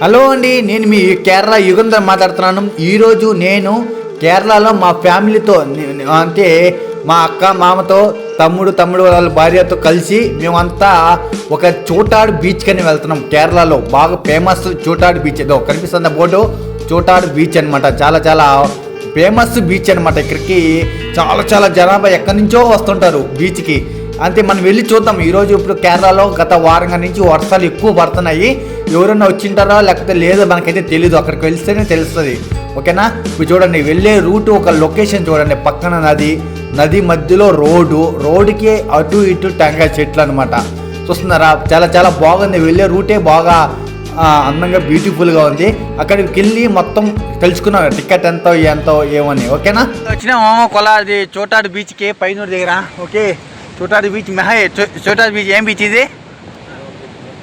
Hello అండి నేను మీ కేరళ యుగంధర్ మాట్లాడుతున్నాను. ఈరోజు నేను కేరళలో మా ఫ్యామిలీతో అంటే మా అక్క మామతో తమ్ముడు తమ్ముడు వాళ్ళ భార్యతో కలిసి మేమంతా ఒక చోటాడు బీచ్ కని వెళ్తున్నాం కేరళలో. బాగా ఫేమస్ చోటాడు బీచ్. ఏదో కనిపిస్తుంది బోర్డు? చోటాడు బీచ్ అనమాట చాలా చాలా ఫేమస్ బీచ్ అనమాట ఇక్కడికి చాలా చాలా జనాభా ఎక్కడి నుంచో వస్తుంటారు బీచ్కి. అంతే మనం వెళ్ళి చూద్దాం. ఈరోజు ఇప్పుడు కేరళలో గత వారంగా నుంచి వర్షాలు ఎక్కువ పడుతున్నాయి. ఎవరన్నా వచ్చింటారో? లేకపోతే లేదో మనకైతే తెలీదు. అక్కడికి వెళ్తేనే తెలుస్తుంది. ఓకేనా? ఇప్పుడు చూడండి వెళ్ళే రూట్ ఒక లొకేషన్ చూడండి. పక్కన నది నది మధ్యలో రోడ్డు. రోడ్డుకి అటు ఇటు టెంకాయ చెట్లు అనమాట చూస్తున్నారా? చాలా చాలా బాగుంది. వెళ్ళే రూటే బాగా అందంగా బ్యూటిఫుల్గా ఉంది. అక్కడికి వెళ్ళి మొత్తం తెలుసుకున్నాం. టికెట్ ఎంతో ఎంతో ఏమని. ఓకేనా? వచ్చినాము కొలాది చోటాడు బీచ్కి పైనూరు దగ్గర. ఓకే. చోటాడు బీచ్ మెహా చోటాడు బీచ్ ఏం బీచ్ ఇది?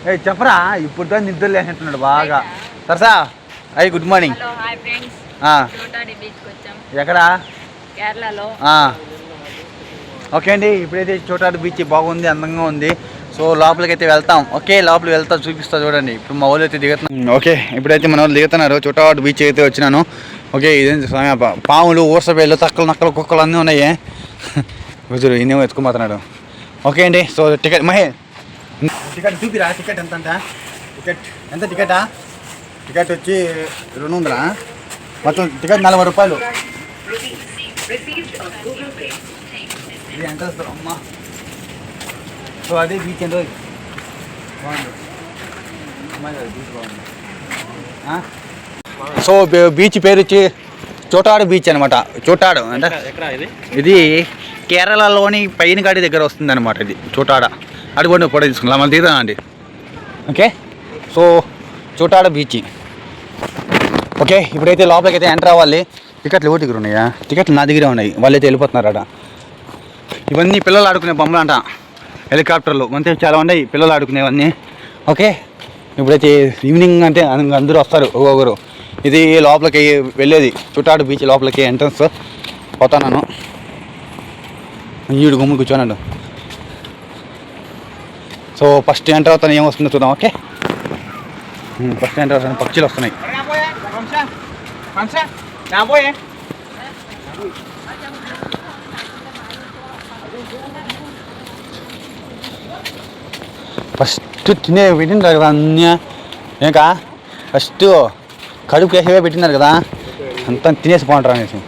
ఏ చెప్పరా ఇప్పుడు నిద్ర లేనట్టున్నాడు బాగా. సరసా అయ్యి good morning. Hello hi friends. ఆ, చోటాడి బీచ్కి వచ్చాం. ఎక్కడా? కేరళలో. ఆ. ఓకే అండి ఇప్పుడైతే చోటాడు బీచ్ బాగుంది అందంగా ఉంది. సో లోపలికి అయితే వెళ్తాం. ఓకే లోపలికి వెళ్తా చూపిస్తా చూడండి. ఇప్పుడు మా వాళ్ళు అయితే దిగుతున్నాం ఓకే ఇప్పుడైతే మన వాళ్ళు దిగుతున్నారు. చోటాడు బీచ్ అయితే వచ్చినాను. ఓకే ఇదేంటి స్వామి పా- పాములు ఊర్సబేళ్ళు తక్కలు నక్కలు కుక్కలు అన్నీ ఉన్నాయి. గుజురు ఇన్నేమో ఎత్తుకుపోతున్నాడు. ఓకే అండి సో టికెట్ మహే. టికెట్ చూపిరా టికెట్ ఎంత అంట టికెట్ ఎంత టికెటా? టికెట్ వచ్చి రెండు వందలా? మొత్తం టికెట్ నలభై రూపాయలు. ఇది ఎంత వస్తుంది? అమ్మా. సో అదే బీచ్ ఎంత బాగుంది. అమ్మాయి కదా, బీచ్ బాగుంది. ఆ? సో బీచ్ పేరు వచ్చి చోటాడు బీచ్ అనమాట చోటాడు అంటే ఎక్కడ ఇది? ఇది కేరళలోని పైన గాడి దగ్గర వస్తుంది అనమాట ఇది. చూటాడ. అడుగుండి ఫోటో తీసుకుందాం. మళ్ళీ అండి. ఓకే? సో చూటాడ బీచ్. ఓకే ఇప్పుడైతే లోపలికి అయితే ఎంటర్ అవ్వాలి. టికెట్లు ఎవరి దగ్గర ఉన్నాయా? టికెట్లు నా దగ్గరే ఉన్నాయి. వాళ్ళైతే వెళ్ళిపోతున్నారు అట ఇవన్నీ పిల్లలు ఆడుకునే బొమ్మలు అంట హెలికాప్టర్లు. అంతే చాలా ఉన్నాయి. పిల్లలు ఆడుకునేవన్నీ. ఓకే? ఇప్పుడైతే ఈవినింగ్ అంటే అందరూ వస్తారు ఒక్కొక్కరు. ఇది లోపలికి వెళ్ళేది. చుట్టాడు బీచ్ లోపలికి ఎంట్రన్స్. పోతాను ఈడు గుమ్ములు కూర్చోనండు. సో ఫస్ట్ ఎంటర్ అవుతాను ఏం వస్తుందో చూద్దాం ఓకే ఫస్ట్ ఎంటర్ అవుతాను పక్షులు వస్తున్నాయి. ఫస్ట్ తినే పెట్టినారు కదా అన్నీ ఇంకా ఫస్ట్ కడుపు వేసేవే పెట్టినారు కదా. అంతా తినేసి పోంటారు అనేసి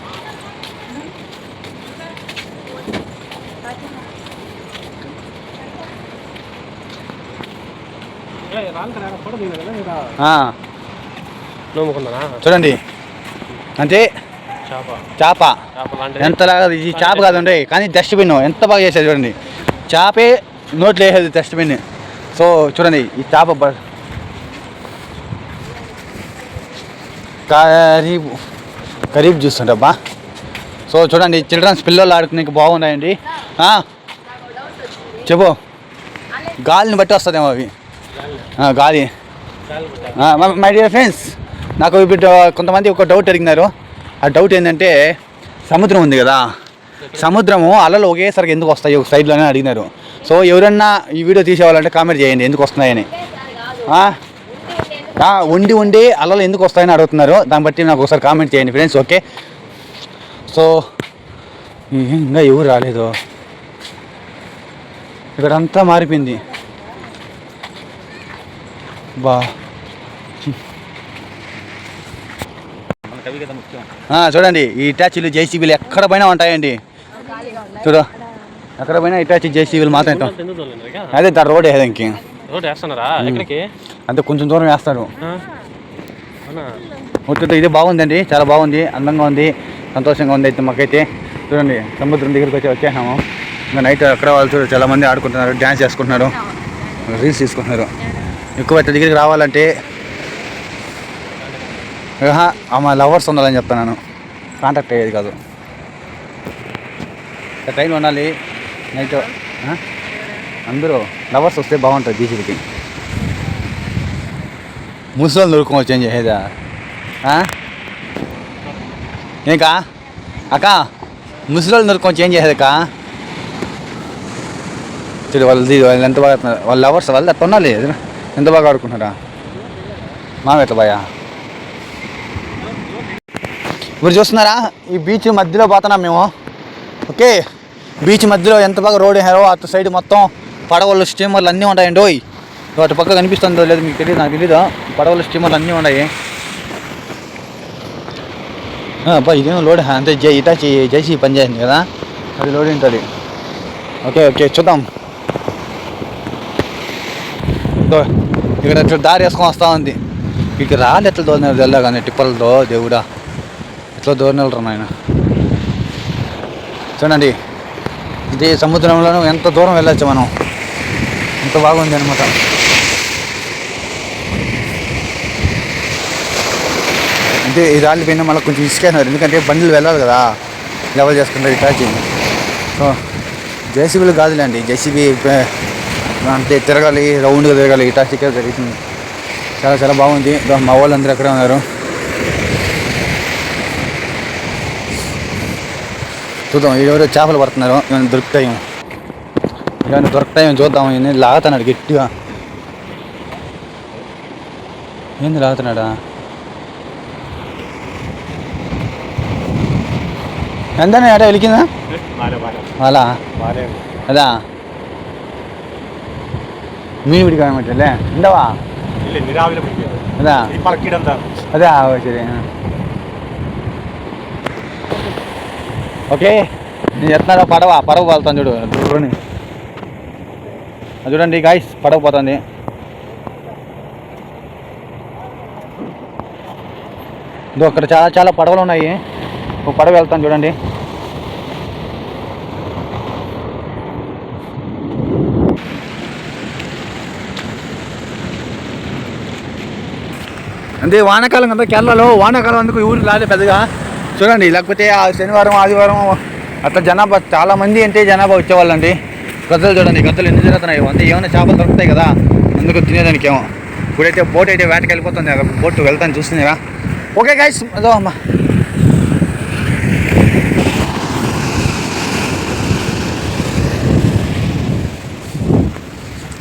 ఆ, నమ్ముకున్నానా చూడండి. అంటే చేప. ఎంతలాగా ఇది చేప కాదండి కానీ డస్ట్బిన్ ఎంత బాగా చేసేది చూడండి. చేపే నోట్లో వేసేది డస్ట్బిన్ సో చూడండి ఈ చేప బ- కరీబ్ కరీబ్ చూస్తుంటబ్బా సో చూడండి చిల్డ్రన్స్ పిల్లలు ఆడుకునే బాగున్నాయండి. చెప్పు. గాలిని బట్టి వస్తుందేమో అవి. గాలి. మై డియర్ ఫ్రెండ్స్ నాకు ఇప్పుడు కొంతమంది ఒక డౌట్ అడిగినారు. ఆ డౌట్ ఏంటంటే సముద్రం ఉంది కదా. సముద్రము అలలు ఒకేసారి ఎందుకు వస్తాయి? ఒక సైడ్లోనే అడిగినారు. సో ఎవరన్నా ఈ వీడియో తీసేవాళ్ళంటే కామెంట్ చేయండి ఎందుకు వస్తున్నాయని. ఉండి ఉండి అలలు ఎందుకు వస్తాయని అడుగుతున్నారు. దాన్ని బట్టి నాకు ఒకసారి కామెంట్ చేయండి ఫ్రెండ్స్ ఓకే సో ఇంకా ఎవరు రాలేదు. ఇక్కడంతా మారిపోయింది. బా. మన కవి కదా ముఖ్యం. ఆ, చూడండి ఈ ఇటాచీలు జేసీబీలు ఎక్కడ పైన ఉంటాయండి. చూడు ఎక్కడ పైన ఇటాచీ జేసీబీలు మాత్రం? అదే దాని రోడ్ వేసేది ఇంక. రోడ్ వేస్తున్నారా? ఎక్కడికి? అంతే కొంచెం దూరం వేస్తారు ఒట్టు ఇది బాగుందండి చాలా బాగుంది అందంగా ఉంది సంతోషంగా ఉంది అయితే మాకైతే. చూడండి సముద్రం దగ్గరికి వచ్చి వచ్చేసాము. ఇంకా నైట్ అక్కడ వాళ్ళు చూడు చాలా మంది ఆడుకుంటున్నారు డ్యాన్స్ చేసుకుంటున్నారు. రీల్స్ తీసుకుంటున్నారు. ఎక్కువ ఇట్లా దగ్గరికి రావాలంటే ఆహా, ఆమె లవర్స్ ఉండాలని చెప్తాను కాంటాక్ట్ అయ్యేది కాదు. ట్రైన్ ఉండాలి. నైట్ అందరూ లవర్స్ వస్తే బాగుంటుంది బీచ్కి ముసలి దొరుకుని చేంజ్ చేసేదా? ఏంకా? అక్క ముసలి దొరుకుని చేంజ్ చేసేదక్క చూడు వాళ్ళది వాళ్ళు ఎంత బాగా వాళ్ళ లవర్స్ వాళ్ళు అట్లా ఉండాలి. ఎంత బాగా ఆడుకుంటున్నారా? మామ ఎట్లా భయ ఇప్పుడు చూస్తున్నారా? ఈ బీచ్ మధ్యలో పోతున్నాం మేము. ఓకే? బీచ్ మధ్యలో ఎంత బాగా రోడ్ వేసారో అటు సైడ్ మొత్తం పడవలు స్టీమర్లు అన్నీ ఉంటాయండి ఓయ్ అటు పక్క కనిపిస్తుందో లేదు మీకు తెలియదు నాకు తెలీదు. పడవలు స్టీమర్లు అన్నీ ఉన్నాయి. అబ్బా ఇదేమో లోడ్? అంతే జై ఇటా జైసీ పని చేసింది కదా? అది లోడ్ ఉంటుంది. ఓకే ఓకే చూద్దాం. ఇదో, ఇక్కడ ఇట్లా దారి వేసుకొని వస్తూ ఉంది. ఇక రాళ్ళు ఎట్లా దోరినారు తెల్లా కానీ టిప్పలతో దేవుడా. ఎట్లా దోరినెళ్ళరు నాయన. చూడండి ఇది సముద్రంలోనూ ఎంత దూరం వెళ్ళొచ్చు మనం. ఎంత బాగుంది అనమాట అంటే ఈ రాళ్ళు పైన మళ్ళీ కొంచెం ఇసుకైనారు ఎందుకంటే బండ్లు వెళ్ళాలి కదా. లెవెల్ చేసుకుంటారు ఇటాచి సో జేసీబీలు కాదులేండి. జేసీబీ అంతే తిరగాలి రౌండ్గా తిరగాలి ఇటాచికే జరుగుతుంది చాలా చాలా బాగుంది. మా వాళ్ళు అందరూ ఎక్కడే ఉన్నారు. చూద్దాం ఎవరో చేపలు పడుతున్నారు. ఏమైనా దొరుకుతాయి ఏమైనా దొరుకుతాయేమో చూద్దాం. ఈయన లాగుతున్నాడు గట్టిగా. ఏంది లాగుతున్నాడా? ఎంతనే అటే వెలికిందా అలా అదా? மீன் பிடிக்க வர மாட்டேல இந்தவா இல்லை நிராவில் பிடிக்காது அதான் பழக்கிடம் தான் அதான் சரி ఓకే నేను చెప్తున్నారా పడవ పడవ పోతాను చూడు చూడండి చూడండి గాయస్ పడవ పోతుంది అక్కడ చాలా చాలా పడవలు ఉన్నాయి ఒక పడవ వెళ్తాను చూడండి అంటే వానాకాలం కదా కేరళలో వానాకాలం అందుకు ఊరు రాలే పెద్దగా. చూడండి లేకపోతే ఆ శనివారం ఆదివారం అట్లా జనాభా చాలా మంది అంటే జనాభా వచ్చేవాళ్ళండి. గద్దలు చూడండి గద్దలు ఎన్ని జరుగుతున్నాయి అంటే ఏమైనా చేపలు దొరుకుతాయి కదా అందుకు తినేదానికి ఏమో ఇప్పుడైతే బోట్ అయితే వేటకి వెళ్ళిపోతుంది. కదా బోట్ వెళ్తాను చూస్తుందిగా ఓకే గైస్ అదో అమ్మా.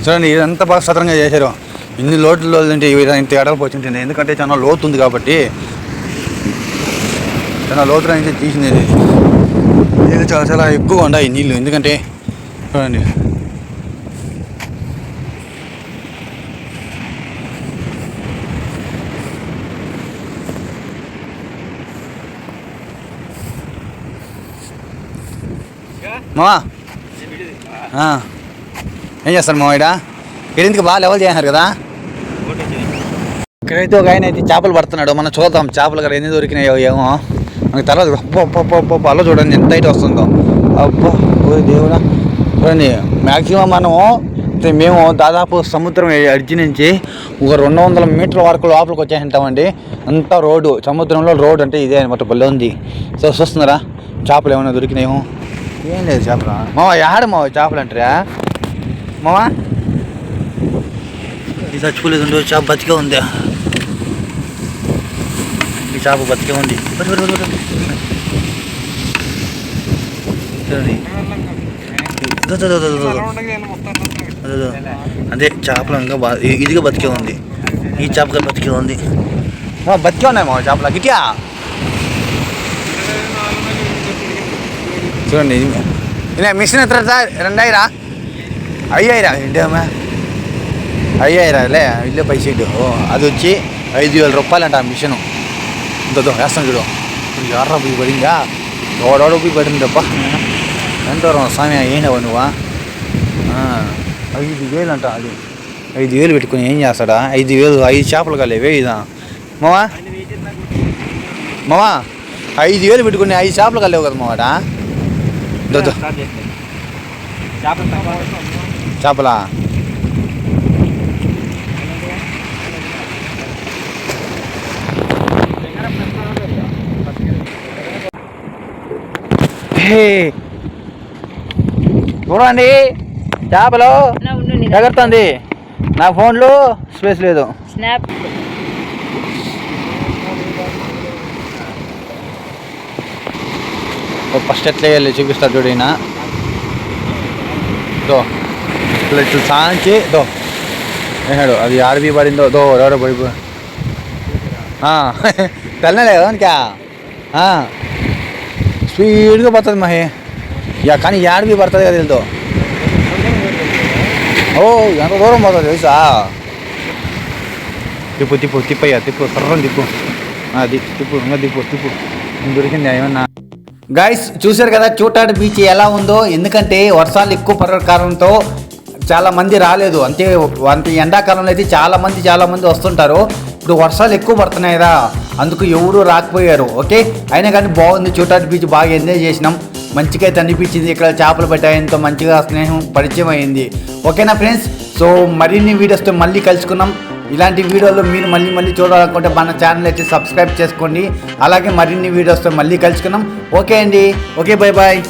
చూడండి ఇదంతా బాగా సతరంగా చేశారు. ఇన్ని లోట్లు అంటే ఇంత ఎడలు పోతుంటుంది ఎందుకంటే చాలా లోతు ఉంది కాబట్టి చాలా లోతుగా నుంచి తీసింది ఇది. ఇది చాలా చాలా ఎక్కువగా ఉన్నాయి నీళ్ళు. ఎందుకంటే చూడండి. మావా? ఏం చేస్తారు మా ఇక్కడ ఇడింటికి బాగా లెవెల్ చేశారు కదా? ఇక్కడైతే ఒక ఆయన అయితే చేపలు పడుతున్నాడు. మనం చూద్దాం చేపలు కదా ఎన్ని దొరికినాయో ఏమో. మనకి తర్వాత అబ్బో అలా చూడండి ఎంత అయితే వస్తుందో. అబ్బో ఓ దేవుడా. చూడండి మ్యాక్సిమం మనము మేము దాదాపు సముద్రం అడిచి నుంచి ఒక రెండు వందల మీటర్ల వరకు లోపలికి వచ్చేసింటామండి. అంతా రోడ్డు సముద్రంలో రోడ్ అంటే ఇదే అనమాట బల్లె ఉంది. సో చూస్తున్నారా? చేపలు ఏమైనా దొరికినాయో? ఏం లేదు చేపలు. మావా యాడ మావ చేపలు అంటారా? మావా? ఇది చచ్చిపోలేదు చేప బతికే ఉంది. చేప బతికే ఉంది. అదే చేపలు ఇంకా ఇదిగా బతికే ఉంది. ఈ చేపగా బతికే ఉంది. మా బతికే ఉన్నాయి మా చేపలు. గిట్యా? చూడండి ఇలా మిషన్ ఎత్ర రెండాయిరా అయ్యాయిరా ఏంటమ్మా అయ్యాయిరా లే ఇల్లే పైస ఓ అది వచ్చి ఐదు వేల రూపాయలు అంట ఆ మిషను. ఇంతో వేస్తాం చూడు ఎర్ర పోయి పడిందా ఓడోడ పోయి పడింది తప్ప ఎంత దూరం స్వామి ఏంటవ నువ్వా ఐదు వేలు అంట అది ఐదు వేలు పెట్టుకుని ఏం చేస్తాడా ఐదు వేలు ఐదు చేపలు కాలేవే ఇదా మావా మావా ఐదు వేలు పెట్టుకుని ఐదు చేపలు కాలేవు కదా మావాడా. చేపలా చూడండి చేపలు ఎగరుతుంది. నా ఫోన్లో స్పేస్ లేదు. స్నాప్. ఫస్ట్ ఎట్లా వేయాలి చూపిస్తా చూడు ఈయన. దో ఇట్లా ఇట్లా సాంచి దో. వేసాడు అది ఆర్బీ పడిందో దో ఎవడో పడిపో తెల్లనే కదా ఇంకా స్పీడ్గా పడుతుంది మహి. ఇక కానీ ఏడవి పడుతుంది కదా వీళ్ళతో. ఓ ఎంత దూరం పోతుంది తెలుసా? తిప్పు తిప్పు తిప్పయ్యా తిప్పు సర్రం తిప్పు. దిప్పు తిప్పు ఇంకా తిప్పు తిప్పు. దొరికింది ఏమన్నా? గాయస్ చూశారు కదా చూటాడు బీచ్ ఎలా ఉందో. ఎందుకంటే వర్షాలు ఎక్కువ పడే కారణంతో చాలా మంది రాలేదు. అంతే అంతే ఎండాకాలంలో అయితే చాలా మంది చాలా మంది వస్తుంటారు. ఇప్పుడు వర్షాలు ఎక్కువ పడుతున్నాయి కదా అందుకు ఎవరు రాకపోయారు ఓకే? అయినా కానీ బాగుంది చూటాడు బీచ్ బాగా ఎంజాయ్ చేసినాం. మంచిగా అయితే అనిపించింది ఇక్కడ చేపలు పెట్టాయంతో మంచిగా స్నేహం పరిచయం అయింది. ఓకేనా ఫ్రెండ్స్? సో మరిన్ని వీడియోస్తో మళ్ళీ కలుసుకున్నాం ఇలాంటి వీడియోలు మీరు మళ్ళీ మళ్ళీ చూడాలనుకుంటే మన ఛానల్ అయితే సబ్స్క్రైబ్ చేసుకోండి. అలాగే మరిన్ని వీడియోస్తో మళ్ళీ కలుసుకున్నాం ఓకే అండి. Okay bye bye